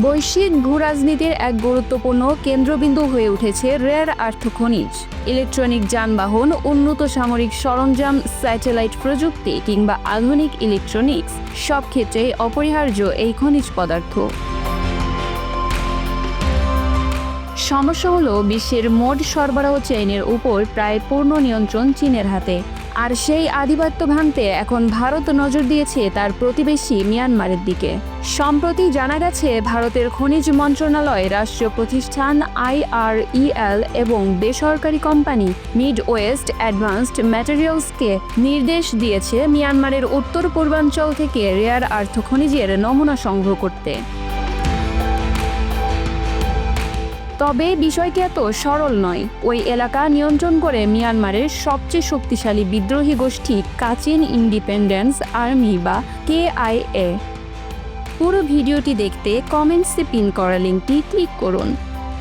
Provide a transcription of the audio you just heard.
বৈশ্বিক ভূরাজনীতির এক গুরুত্বপূর্ণ কেন্দ্রবিন্দু হয়ে উঠেছে রেয়ার আর্থ খনিজ। ইলেকট্রনিক যানবাহন, উন্নত সামরিক সরঞ্জাম, স্যাটেলাইট প্রযুক্তি কিংবা আধুনিক ইলেকট্রনিক্স, সব ক্ষেত্রেই অপরিহার্য এই খনিজ পদার্থ। সমস্যা হলো বিশ্বের মোট সরবরাহ চেইনের উপর প্রায় পূর্ণ নিয়ন্ত্রণ চীনের হাতে। আর সেই আধিপত্য ভাঙতে এখন ভারত নজর দিয়েছে তার প্রতিবেশী মিয়ানমারের দিকে। সম্প্রতি জানা গেছে, ভারতের খনিজ মন্ত্রণালয়, রাষ্ট্রীয় প্রতিষ্ঠান আইআরইএল এবং বেসরকারি কোম্পানি মিড ওয়েস্ট অ্যাডভান্সড ম্যাটেরিয়ালসকে নির্দেশ দিয়েছে মিয়ানমারের উত্তর পূর্বাঞ্চল থেকে রেয়ার আর্থ খনিজের নমুনা সংগ্রহ করতে। তবে বিষয়টি এত সরল নয়। ওই এলাকা নিয়ন্ত্রণ করে মিয়ানমারের সবচেয়ে শক্তিশালী বিদ্রোহী গোষ্ঠী কাচিন ইন্ডিপেন্ডেন্স আর্মি বা কেআইএ। পুরো ভিডিওটি দেখতে কমেন্টসে পিন করা লিঙ্কটি ক্লিক করুন।